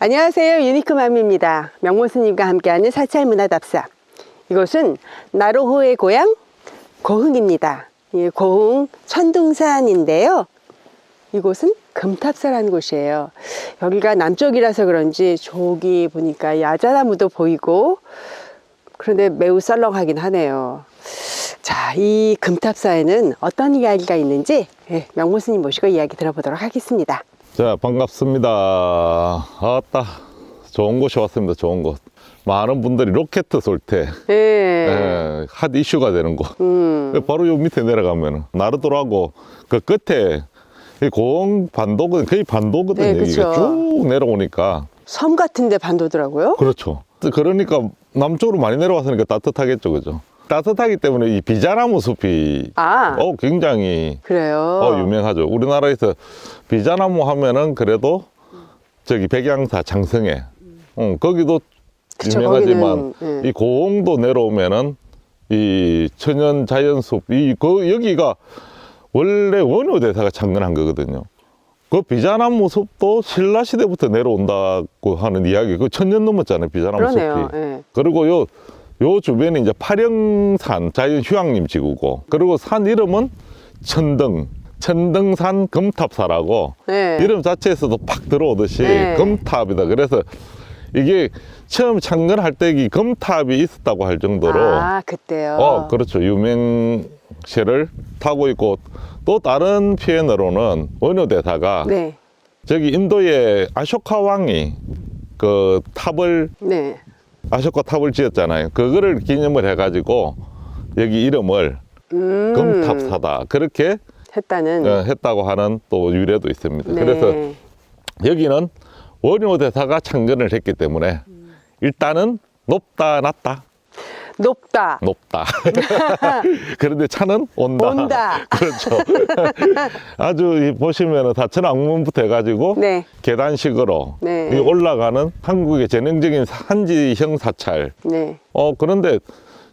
안녕하세요. 유니크맘입니다. 명모스님과 함께하는 사찰문화답사. 이곳은 나로호의 고향 고흥입니다. 이 고흥 천둥산인데요. 이곳은 금탑사라는 곳이에요. 여기가 남쪽이라서 그런지 저기 보니까 야자나무도 보이고 그런데 매우 썰렁하긴 하네요. 자, 이 금탑사에는 어떤 이야기가 있는지 예, 명모스님 모시고 이야기 들어보도록 하겠습니다. 자, 반갑습니다. 아따, 좋은 곳이 왔습니다. 좋은 곳. 많은 분들이 로켓 쏠 때, 예. 예, 핫 이슈가 되는 곳. 음. 바로 요 밑에 내려가면, 나르도라고 그 끝에 이 고흥 반도거든, 거의 반도거든, 네, 여기가 그쵸. 쭉 내려오니까. 섬 같은데 반도더라고요. 그렇죠. 그러니까 남쪽으로 많이 내려왔으니까 따뜻하겠죠, 그죠? 따뜻하기 때문에 이 비자나무 숲이 아, 어, 굉장히 그래요. 어, 유명하죠. 우리나라에서 비자나무 하면은 그래도 저기 백양사 장성에, 어, 거기도 그쵸, 유명하지만 거기는, 예. 이 고흥도 내려오면은 이 천연 자연숲, 이, 그, 여기가 원래 원효 대사가 창건한 거거든요. 그 비자나무 숲도 신라 시대부터 내려온다고 하는 이야기, 그 천년 넘었잖아요, 비자나무 그러네요. 숲이. 예. 그리고 요, 요 주변에 이제 파령산 자연 휴양림 지구고, 그리고 산 이름은 천등, 천등산 금탑사라고, 네. 이름 자체에서도 팍 들어오듯이 네. 금탑이다. 그래서 이게 처음 창건할 때 이 금탑이 있었다고 할 정도로, 아, 그때요. 어, 그렇죠. 유명세를 타고 있고, 또 다른 표현으로는 원효 대사가 네. 저기 인도의 아쇼카 왕이 그 탑을 네. 아쇼카 탑을 지었잖아요. 그거를 기념을 해가지고 여기 이름을 음. 금탑사다 그렇게 했다는. 어, 했다고 하는 또 유래도 있습니다. 네. 그래서 여기는 원효 대사가 창건을 했기 때문에 일단은 높다 낮다 높다. 높다. 그런데 차는 온다. 온다. 그렇죠. 아주 이 보시면은 다천 악문부터 해가지고 네. 계단식으로 네. 이 올라가는 한국의 전형적인 한지형 사찰. 네. 어 그런데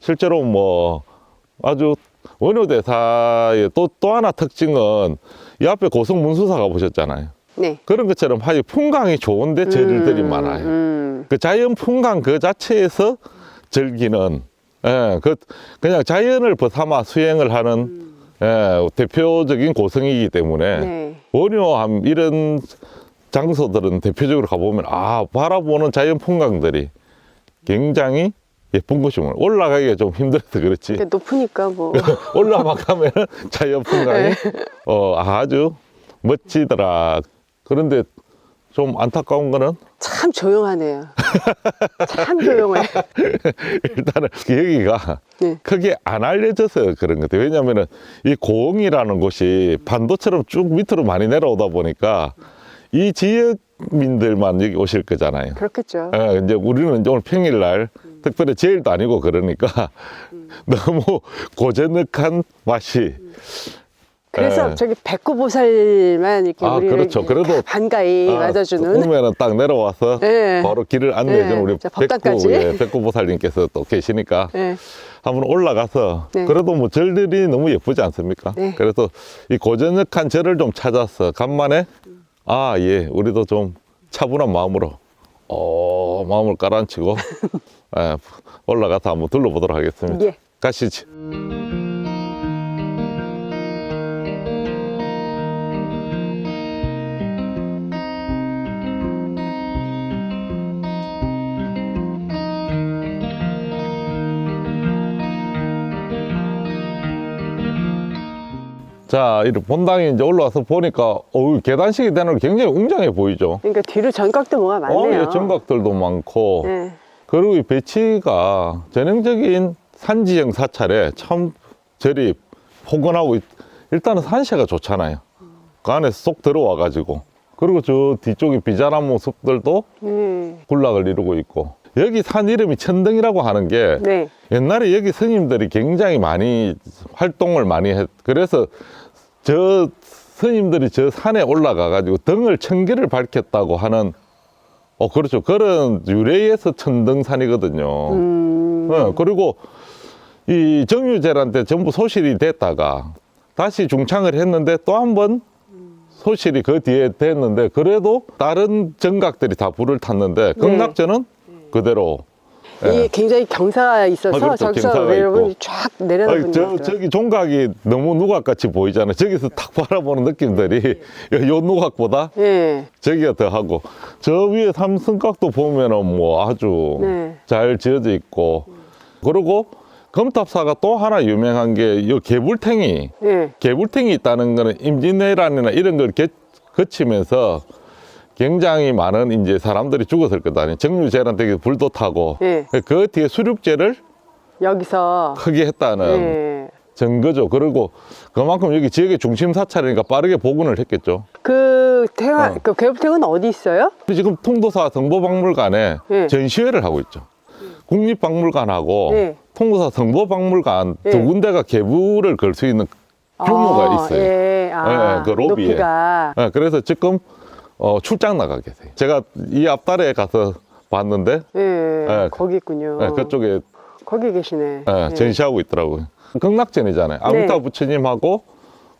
실제로 뭐 아주 원효대사의 또 또 하나 특징은 이 앞에 고성 문수사가 보셨잖아요. 네. 그런 것처럼 하여 풍광이 좋은데 절들이 음, 많아요. 음. 그 자연 풍광 그 자체에서 즐기는 예, 그 그냥 자연을 벗삼아 수행을 하는 예, 대표적인 고성이기 때문에 네. 원효함 이런 장소들은 대표적으로 가보면 아 바라보는 자연 풍광들이 굉장히 예쁜 곳이면 올라가기가 좀 힘들어서 그렇지 높으니까 뭐. 올라만 가면 자연 풍광이 네. 어, 아주 멋지더라 그런데 좀 안타까운 거는 참 조용하네요. 참 조용해. 일단은 여기가 네. 크게 안 알려져서 그런 것 같아요. 왜냐면은 이 고흥이라는 곳이 반도처럼 쭉 밑으로 많이 내려오다 보니까 이 지역 민들만 여기 오실 거잖아요. 그렇겠죠. 예, 이제 우리는 이제 오늘 평일날 특별히 제일도 아니고 그러니까 너무 고즈넉한 맛이 그래서 예. 저기 백구보살만 이렇게 아, 우리를 그렇죠. 그래도 반가이 아, 맞아주는. 오면은 딱 내려와서 네. 바로 길을 안내해주는 네. 우리 자, 법당까지. 백구, 예, 백구보살님께서 또 계시니까 네. 한번 올라가서 네. 그래도 뭐 절들이 너무 예쁘지 않습니까? 네. 그래서 이 고전역한 절을 좀 찾아서 간만에 아 예 우리도 좀 차분한 마음으로 어 마음을 깔아앉히고 예, 올라가서 한번 둘러보도록 하겠습니다. 예. 가시죠. 자, 이 본당에 이제 올라와서 보니까 어우 계단식이 되는 거 굉장히 웅장해 보이죠. 그러니까 뒤로 전각도 뭐가 많네요. 어, 예, 정각들도 많고 네. 그리고 이 배치가 전형적인 산지형 사찰에 참 절이 포근하고 있- 일단은 산세가 좋잖아요. 그 안에 쏙 들어와 가지고 그리고 저 뒤쪽에 비자나무 숲들도 네. 군락을 이루고 있고 여기 산 이름이 천등이라고 하는 게 네. 옛날에 여기 스님들이 굉장히 많이 활동을 많이 했 그래서 저 스님들이 저 산에 올라가 가지고 등을 천 개를 밝혔다고 하는 어 그렇죠. 그런 유래에서 천등산이거든요. 음. 네, 그리고 이 정유재란 때 전부 소실이 됐다가 다시 중창을 했는데 또 한 번 소실이 그 뒤에 됐는데 그래도 다른 정각들이 다 불을 탔는데 극락전은 그대로 예. 이 굉장히 경사가 있어서 아, 그렇죠. 경사가 여러분. 쫙 내려다 아니, 보는 저, 것 같아요. 저기 종각이 너무 누각같이 보이잖아요. 저기서 탁 바라보는 느낌들이 요 누각보다 예. 저기가 더 하고 저 위에 삼성각도 보면은 뭐 아주 네. 잘 지어져 있고 그리고 검탑사가 또 하나 유명한 게이 개불탱이 예. 개불탱이 있다는 거는 임진왜란이나 이런 걸 게, 거치면서 굉장히 많은 이제 사람들이 죽었을 거다. 정유재란 되게 불도 타고 예. 그 뒤에 수륙제를 여기서 크게 했다는 예. 증거죠. 그리고 그만큼 여기 지역의 중심 사찰이니까 빠르게 복원을 했겠죠. 그 태화 어. 그 괴북탱은 어디 있어요? 지금 통도사 성보박물관에 예. 전시회를 하고 있죠. 국립박물관하고 예. 통도사 성보박물관 예. 두 군데가 개부를 걸 수 있는 규모가 아, 있어요. 예. 아, 예, 그 로비에. 높이가 예, 그래서 지금 어, 출장 나가 계세요. 제가 이 앞달에 가서 봤는데 예. 예. 거기 있군요. 예, 그쪽에 거기 계시네. 예, 예. 전시하고 있더라고요. 극락전이잖아요. 아미타 네. 부처님하고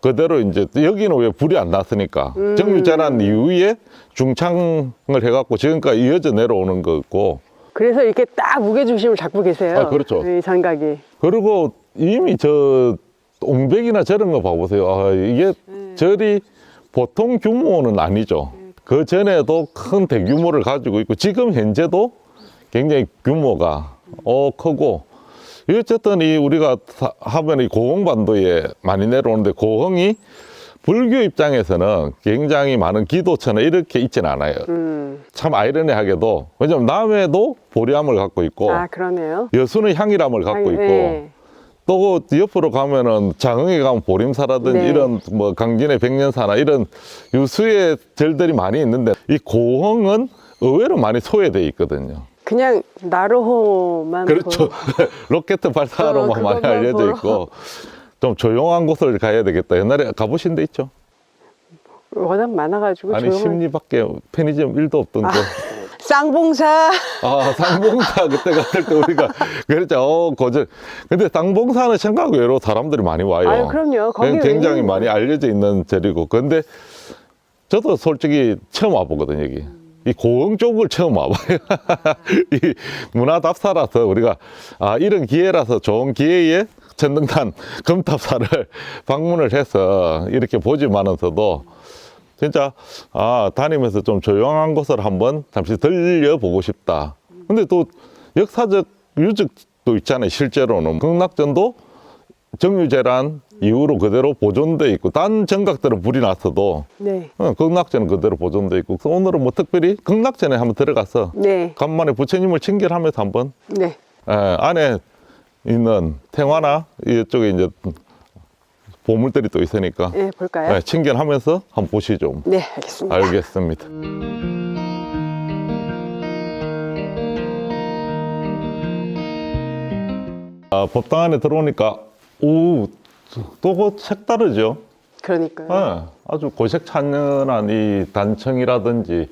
그대로 이제 여기는 왜 불이 안 났으니까 음. 정유재란 이후에 중창을 해갖고 지금까지 이어져 내려오는 거고 그래서 이렇게 딱 무게 중심을 잡고 계세요. 아, 그렇죠. 이 장각이. 그리고 이미 저 옹백이나 저런 거 봐보세요. 아, 이게 네. 절이 보통 규모는 아니죠. 그 전에도 큰 대규모를 가지고 있고 지금 현재도 굉장히 규모가 어 크고 이 어쨌든 이 우리가 사- 하면 이 고흥반도에 많이 내려오는데 고흥이 불교 입장에서는 굉장히 많은 기도처나 이렇게 있지는 않아요. 음. 참 아이러니하게도 왜냐면 남해도 보리암을 갖고 있고 아. 여수는 향이람을 갖고 아, 있고 예. 또 옆으로 가면은 장흥에 가면 보림사라든지 네. 이런 뭐 강진의 백년사나 이런 유수의 절들이 많이 있는데 이 고흥은 의외로 많이 소외돼 있거든요. 그냥 나로호만 그렇죠. 로켓 발사로만 어, 많이 알려져 보러. 있고 좀 조용한 곳을 가야 되겠다. 옛날에 가보신 데 있죠? 워낙 많아가지고 아니 조용한- 심리밖에 편의점 일도 없던데. 쌍봉사 아, 상봉사 그때 갔을 때 우리가 그랬죠. 어, 고절. 근데 상봉사는 생각 외로 사람들이 많이 와요. 아유, 그럼요. 거기 굉장히 많이 알려져 있는 절이고. 근데 저도 솔직히 처음 와보거든요, 여기. 이 고흥 쪽을 처음 와봐요. 이 문화답사라서 우리가 아, 이런 기회라서 좋은 기회에 천등산 금탑사를 방문을 해서 이렇게 보지만은서도 진짜 아 다니면서 좀 조용한 곳을 한번 잠시 들려보고 싶다. 근데 또 역사적 유적도 있잖아요. 실제로는 극락전도 정유재란 이후로 그대로 보존돼 있고 딴 정각들은 불이 났어도 네. 어, 극락전은 그대로 보존돼 있고 그래서 오늘은 뭐 특별히 극락전에 한번 들어가서 네. 간만에 부처님을 친결하면서 한번 네. 에, 안에 있는 태화나 이쪽에 이제 보물들이 또 있으니까 네, 볼까요? 네, 친견하면서 한번 보시죠. 네, 알겠습니다. 알겠습니다. 아, 법당 안에 들어오니까 오, 또그 색다르죠. 그러니까요. 네, 아주 고색 찬연한 이 단청이라든지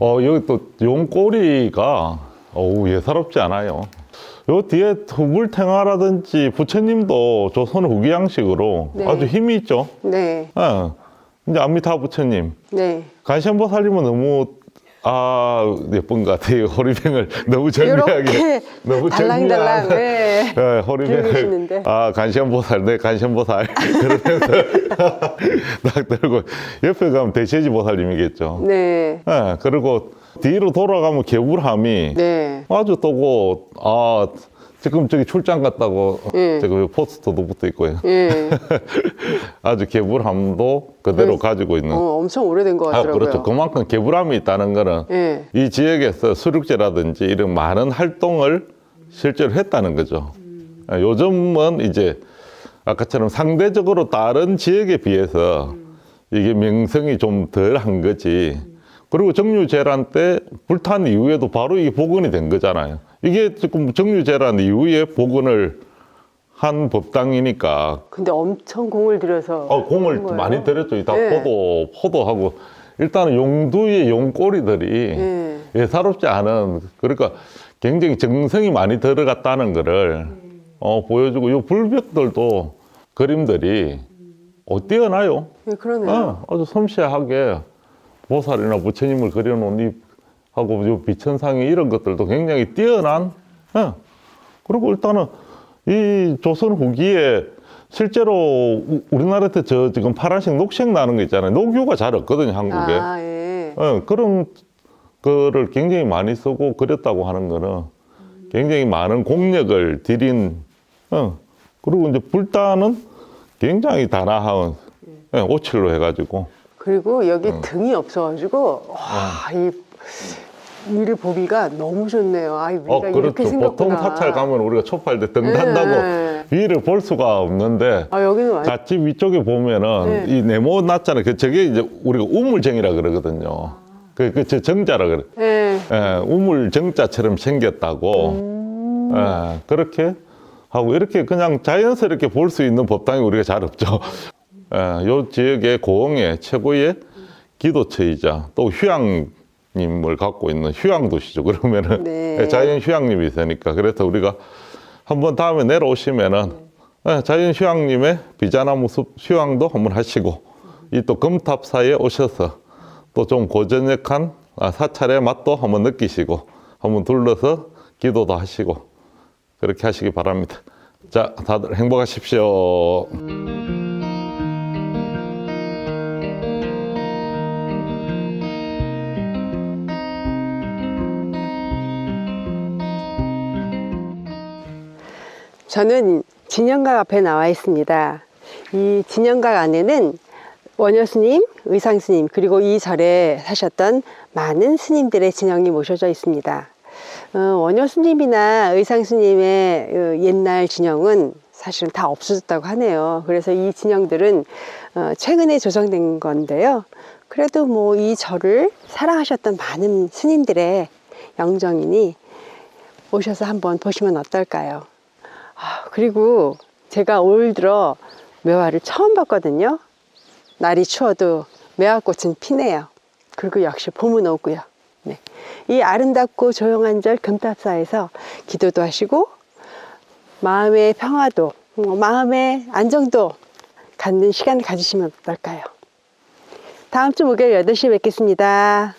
어, 여기 또 용꼬리가 어우 예사롭지 않아요. 요 뒤에 두불탱화라든지 부처님도 조선 후기 양식으로 네. 아주 힘이 있죠. 네. 예. 이제 아미타 부처님 네. 간시안보살님은 너무 아 예쁜 것 같아요. 호리병을 너무 절묘하게 이렇게 너무 달랑달랑. 절묘한 네. 예, 들고 호리병을 계시는데. 아 간시안보살 네 간시안보살 그러면서 딱 들고 옆에 가면 대세지 보살님이겠죠. 네. 예, 그리고 뒤로 돌아가면 개불함이 네. 아주 또고 아 지금 저기 출장 갔다고 예. 저기 포스터도 붙어 있고요. 예. 아주 개불함도 그대로 네. 가지고 있는. 어, 엄청 오래된 것 아, 같더라고요. 그렇죠. 그만큼 개불함이 있다는 거는 예. 이 지역에서 수륙제라든지 이런 많은 활동을 실제로 했다는 거죠. 아, 요즘은 이제 아까처럼 상대적으로 다른 지역에 비해서 이게 명성이 좀 덜 한 거지. 그리고 정유재란 때 불탄 이후에도 바로 이게 복원이 된 거잖아요. 이게 지금 정유재란 이후에 복원을 한 법당이니까 근데 엄청 공을 들여서. 어, 공을? 많이 들였죠. 이다 네. 포도, 포도하고 일단은 용두의 용꼬리들이 예. 예사롭지 않은 그러니까 굉장히 정성이 많이 들어갔다는 거를 어, 보여주고 이 불벽들도 그림들이 어, 뛰어나요. 예, 그러네요. 어, 아주 섬세하게 보살이나 부처님을 그려놓은 이 하고 요 비천상이 이런 것들도 굉장히 뛰어난. 어. 그리고 일단은 이 조선 후기에 실제로 우- 우리나라한테 저 지금 파란색 녹색 나는 거 있잖아요. 녹유가 잘 없거든요, 한국에. 아, 예. 어, 그런 거를 굉장히 많이 쓰고 그렸다고 하는 거는 굉장히 많은 공력을 들인, 어, 그리고 이제 불단은 굉장히 단아한 예, 오칠로 해가지고, 그리고 여기 등이 없어가지고 와, 이 위를 보기가 너무 좋네요. 아, 위가 어, 이렇게 그렇죠. 생겼구나. 보통 사찰 가면 우리가 초팔 때등 단다고 네. 위를 볼 수가 없는데, 아, 여기는 완전 잣집 위쪽에 보면은 네. 이 네모 났잖아요. 그 저게 이제 우리가 우물정이라 그러거든요. 그, 그, 저 정자라 그래. 예. 예, 우물 정자처럼 생겼다고. 음. 예, 그렇게 하고 이렇게 그냥 자연스럽게 볼 수 있는 법당이 우리가 잘 없죠. 예, 요 지역의 고흥의 최고의 기도처이자 또 휴양님을 갖고 있는 휴양도시죠. 그러면은 네. 예, 자연 휴양림이 있으니까 그래서 우리가 한번 다음에 내려오시면은 예, 자연 휴양림의 비자나무 숲 휴양도 한번 하시고 이 또 금탑사에 오셔서 또 좀 고전역한 아, 사찰의 맛도 한번 느끼시고 한번 둘러서 기도도 하시고 그렇게 하시기 바랍니다. 자, 다들 행복하십시오. 저는 진영각 앞에 나와 있습니다. 이 진영각 안에는 원효 스님, 의상 스님, 그리고 이 절에 사셨던 많은 스님들의 진영이 모셔져 있습니다. 어, 원효 스님이나 의상 스님의 어, 옛날 진영은 사실은 다 없어졌다고 하네요. 그래서 이 진영들은 어, 최근에 조성된 건데요. 그래도 뭐 이 절을 사랑하셨던 많은 스님들의 영정이니 오셔서 한번 보시면 어떨까요? 아, 그리고 제가 올 들어 매화를 처음 봤거든요. 날이 추워도 매화꽃은 피네요. 그리고 역시 봄은 오고요. 네. 이 아름답고 조용한 절 금탑사에서 기도도 하시고 마음의 평화도, 어, 마음의 안정도 갖는 시간을 가지시면 어떨까요? 다음 주 목요일 8시에 뵙겠습니다.